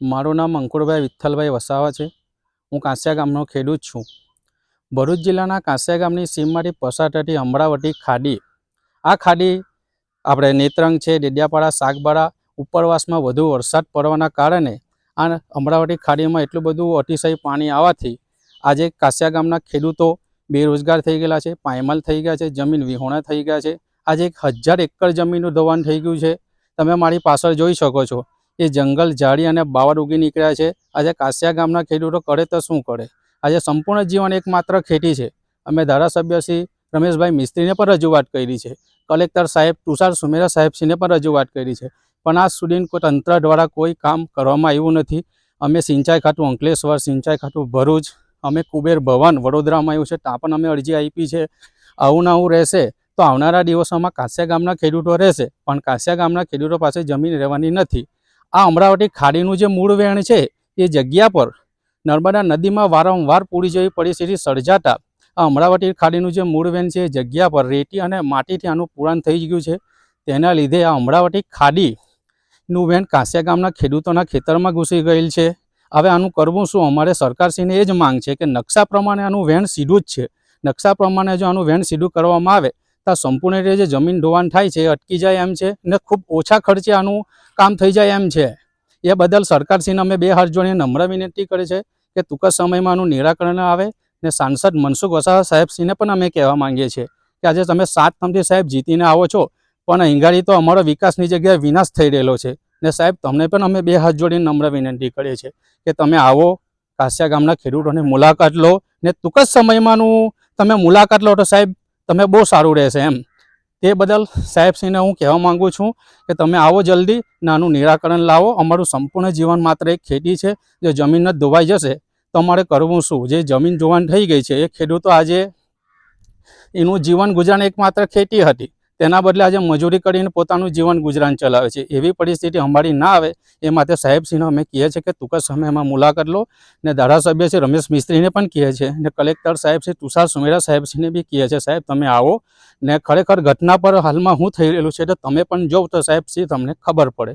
મારું નામ અંકુરભાઈ વિઠ્ઠલભાઈ વસાવા છે. હું કાંસિયા ગામનો ખેડૂત છું. ભરૂચ જિલ્લાના કાંસિયા ગામની સીમમાંથી પસાર થતી અમરાવતી ખાડી. આ ખાડી આપણે નેત્રંગ છે, ડેડિયાપાડા શાકબારા ઉપરવાસમાં વધુ વરસાદ પડવાના કારણે આ અમરાવતી ખાડીમાં એટલું બધું અતિશય પાણી આવવાથી આજે કાંસિયા ગામના ખેડૂતો બેરોજગાર થઈ ગયેલા છે, પાયમાલ થઈ ગયા છે, જમીન વિહોણા થઈ ગયા છે. આજે એક હજાર એકર જમીનનું ધોવાણ થઈ ગયું છે. તમે મારી પાછળ જોઈ શકો છો. એ જંગલ ઝાડી અને બાવળ ઉગી નીકળ્યા છે. આજે કાસિયા ગામના ખેડૂતો કરે તો શું કરે? આજે સંપૂર્ણ જીવન એકમાત્ર ખેતી છે. અમે ધારાસભ્ય શ્રી રમેશભાઈ મિસ્ત્રીને પણ રજૂઆત કરી છે. કલેક્ટર સાહેબ તુષાર સુમેરા સાહેબશ્રીને પણ રજૂઆત કરી છે. પણ આજ સુધી કોઈ તંત્ર દ્વારા કોઈ કામ કરવામાં આવ્યું નથી. અમે સિંચાઈ ખાતું અંકલેશ્વર, સિંચાઈ ખાતું ભરૂચ, અમે કુબેર ભવન, વડોદરામાં આવ્યું છે. ત્યાં પણ અમે અરજી આપી છે. આવું ને આવું રહેશે તો આવનારા દિવસોમાં કાસ્યા ગામના ખેડૂતો રહેશે. પણ કાસ્યા ગામના ખેડૂતો પાસે જમીન રહેવાની નથી. આ અમરાવતી ખાડીનું જે મૂળ વેણ છે, એ જગ્યા પર નર્મદા નદીમાં વારંવાર પૂરી જેવી પરિસ્થિતિ સર્જાતા આ અમરાવતી ખાડીનું જે મૂળ વેણ છે, એ જગ્યા પર રેતી અને માટીથી આનું પુરાણ થઈ ગયું છે. તેના લીધે આ અમરાવતી ખાડીનું વેણ કાંસિયા ગામના ખેડૂતોના ખેતરમાં ઘૂસી ગયેલ છે. હવે આનું કરવું શું? અમારે સરકારશ્રીને એ જ માંગ છે કે નકશા પ્રમાણે આનું વેણ સીધું જ છે. નકશા પ્રમાણે જો આનું વેણ સીધું કરવામાં આવે તો સંપૂર્ણ રીતે જે જમીન ધોવાણ થાય છે અટકી જાય એમ છે ને ખૂબ ઓછા ખર્ચે આનું કામ થઈ જાય એમ છે. એ બદલ સરકારશ્રીને અમે બે હાથ જોડીને નમ્ર વિનંતી કરે છે કે ટૂંક સમયમાં આનું નિરાકરણ આવે ને સાંસદ મનસુખ વસાવા સાહેબશ્રીને પણ અમે કહેવા માંગીએ છીએ કે આજે તમે સાત થમથી સાહેબ જીતીને આવો છો, પણ અહીંગાડી તો અમારો વિકાસની જગ્યાએ વિનાશ થઈ રહેલો છે. ને સાહેબ, તમને પણ અમે બે હાથ જોડીને નમ્ર વિનંતી કરીએ છીએ કે તમે આવો, કાંસિયા ગામના ખેડૂતોની મુલાકાત લો ને ટૂંક જ સમયમાંનું તમે મુલાકાત લો. તો સાહેબ તમે બહુ સારું રહેશે એમ. તે બદલ સાહેબશ્રીને હું કહેવા માંગુ છું કે તમે આવો જલ્દી, નાનું નિરાકરણ લાવો. અમારું સંપૂર્ણ જીવન માત્ર એક ખેતી છે. જો જમીન જ ધોવાઈ જશે, તો અમારે કરવું શું? જે જમીન ધોવાણ થઈ ગઈ છે, એ ખેડૂતો આજે એનું જીવન ગુજરાન એકમાત્ર ખેતી હતી. તેના બદલે આજે મજૂરી કરીને પોતાનું જીવન ગુજરાન ચલાવે છે. એવી પરિસ્થિતિ અમારી ના આવે, એ માટે સાહેબસિંહને અમે કહીએ છીએ કે ટૂંક સમયમાં મુલાકાત લો. ને ધારાસભ્ય શ્રી રમેશ મિસ્ત્રીને પણ કહે છે ને કલેક્ટર સાહેબ શ્રી તુષાર સુમેરા સાહેબસિંહને બી કહે છે સાહેબ, તમે આવો. ને ખરેખર ઘટના પર હાલમાં શું થઈ રહેલું છે તો તમે પણ જોવ તો સાહેબ શ્રી તમને ખબર પડે.